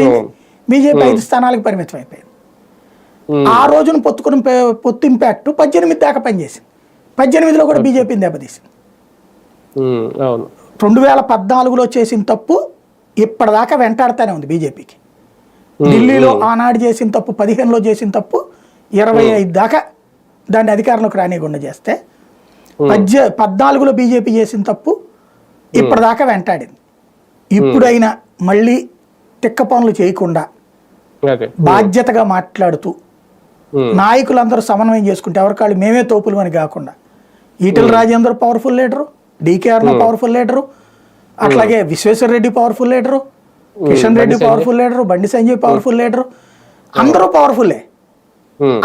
ఏమైంది? బీజేపీ ఐదు స్థానాలకు పరిమితం అయిపోయింది. ఉమ్, ఆ రోజున పొత్తుకుని పే- పొత్తు ఇంపాక్ట్ పద్దెనిమిది దాకా పనిచేసింది. పద్దెనిమిదిలో కూడా బీజేపీని దెబ్బతీసింది. రెండు వేల పద్నాలుగులో చేసిన తప్పు ఇప్పటిదాకా వెంటాడుతూనే ఉంది బీజేపీకి. ఢిల్లీలో ఆనాడు చేసిన తప్పు పదిహేనులో చేసిన తప్పు ఇరవై ఐదు దాకా దాన్ని అధికారంలోకి రానియకుండా చేస్తే పద్దె పద్నాలుగులో బీజేపీ చేసిన తప్పు ఇప్పటిదాకా వెంటాడింది. ఇప్పుడైనా మళ్ళీ తిక్క పనులు చేయకుండా బాధ్యతగా మాట్లాడుతూ నాయకులందరూ సమన్వయం చేసుకుంటే ఎవరికాళ్ళు మేమే తోపులు అని కాకుండా Etela Rajender powerful leader DK Aruna powerful leader అట్లాగే Vishweshwar Reddy powerful leader Kishan Reddy powerful leader Bandi Sanjay powerful leader అందరూ పవర్ఫుల్లే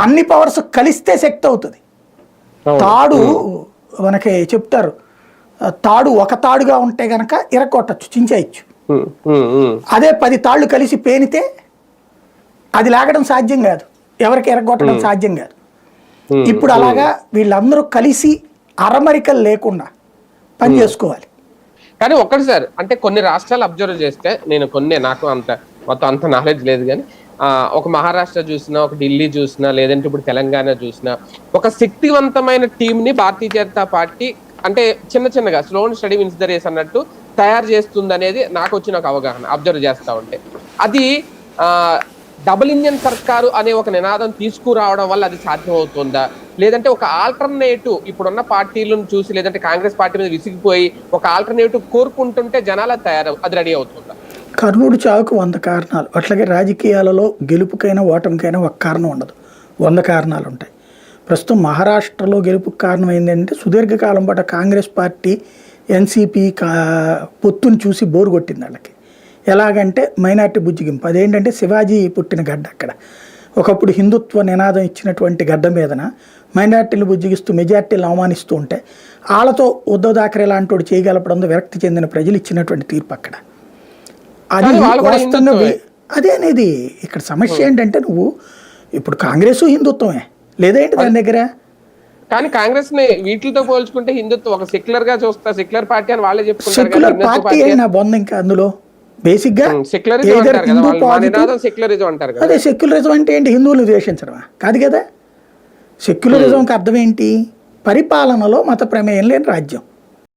అన్ని పవర్స్ కలిస్తే శక్తి అవుతుంది. తాడు మనకి చెప్తారు తాడు ఒక తాడుగా ఉంటే గనక ఇరగొట్టచ్చు చించేయచ్చు. అదే పది తాళ్ళు కలిసి పేనితే అది లాగడం సాధ్యం కాదు. ఎవరికి ఎరగొట్టడం సాధ్యం కాదు. ఇప్పుడు అలాగా వీళ్ళందరూ కలిసి అరమరికలు లేకుండా పని చేసుకోవాలి. కానీ ఒక్కటి సార్ అంటే కొన్ని రాష్ట్రాలు అబ్జర్వ్ చేస్తే నేను కొన్ని నాకు అంత మొత్తం అంత నాలెడ్జ్ లేదు కానీ ఆ, ఒక మహారాష్ట్ర చూసినా ఒక ఢిల్లీ చూసినా లేదంటే ఇప్పుడు తెలంగాణ చూసినా ఒక శక్తివంతమైన టీం ని భారతీయ జనతా పార్టీ అంటే చిన్న చిన్నగా slow steady wins the race అన్నట్టు తయారు చేస్తుంది అనేది నాకు వచ్చిన ఒక అవగాహన అబ్జర్వ్ చేస్తూ ఉంటే. అది డబుల్ ఇంజన్ సర్కారు అనే ఒక నినాదం తీసుకురావడం వల్ల అది సాధ్యమవుతుందా? లేదంటే ఒక ఆల్టర్నేటివ్ ఇప్పుడున్న పార్టీలను చూసి లేదంటే కాంగ్రెస్ పార్టీ మీద విసిగిపోయి ఒక ఆల్టర్నేటివ్ కోరుకుంటుంటే జనాల తయారు అది రెడీ అవుతుందా? కర్ణుడి చావుకు వంద కారణాలు. అట్లాగే రాజకీయాలలో గెలుపుకైనా ఓటమికైనా ఒక కారణం ఉండదు. వంద కారణాలు ఉంటాయి. ప్రస్తుతం మహారాష్ట్రలో గెలుపుకు కారణం ఏంటంటే సుదీర్ఘకాలం పాటు కాంగ్రెస్ పార్టీ ఎన్సీపీ కా పొత్తుని చూసి బోరు కొట్టింది వాళ్ళకి. ఎలాగంటే మైనార్టీ బుజ్జిగింపు అదేంటంటే శివాజీ పుట్టిన గడ్డ అక్కడ. ఒకప్పుడు హిందుత్వ నినాదం ఇచ్చినటువంటి గడ్డ మీదన మైనార్టీలు బుజ్జిగిస్తూ మెజార్టీలు అవమానిస్తూ ఉంటే వాళ్ళతో ఉద్ధవ్ థాకరే లాంటి వాడు చేయగలపడంతో విరక్తి చెందిన ప్రజలు ఇచ్చినటువంటి తీర్పు అక్కడ. అది అదే అనేది ఇక్కడ సమస్య ఏంటంటే నువ్వు ఇప్పుడు కాంగ్రెస్ హిందుత్వమే. లేదేంటి దాని దగ్గర? కానీ కాంగ్రెస్ని వీటితో పోల్చుకుంటే హిందుత్వం ఒక సెక్యులర్గా చూస్తా సెక్యులర్ పార్టీ అని వాళ్ళే చెప్పుకుంటారు ఇంకా అందులో? బేసిక్గా సెక్యులరిజం సెక్యులరిజం అంటారు అదే సెక్యులరిజం అంటే ఏంటి? హిందువులు ద్వేషించడమా? కాదు కదా? సెక్యులరిజంకి అర్థం ఏంటి? పరిపాలనలో మత ప్రమేయం లేని రాజ్యం.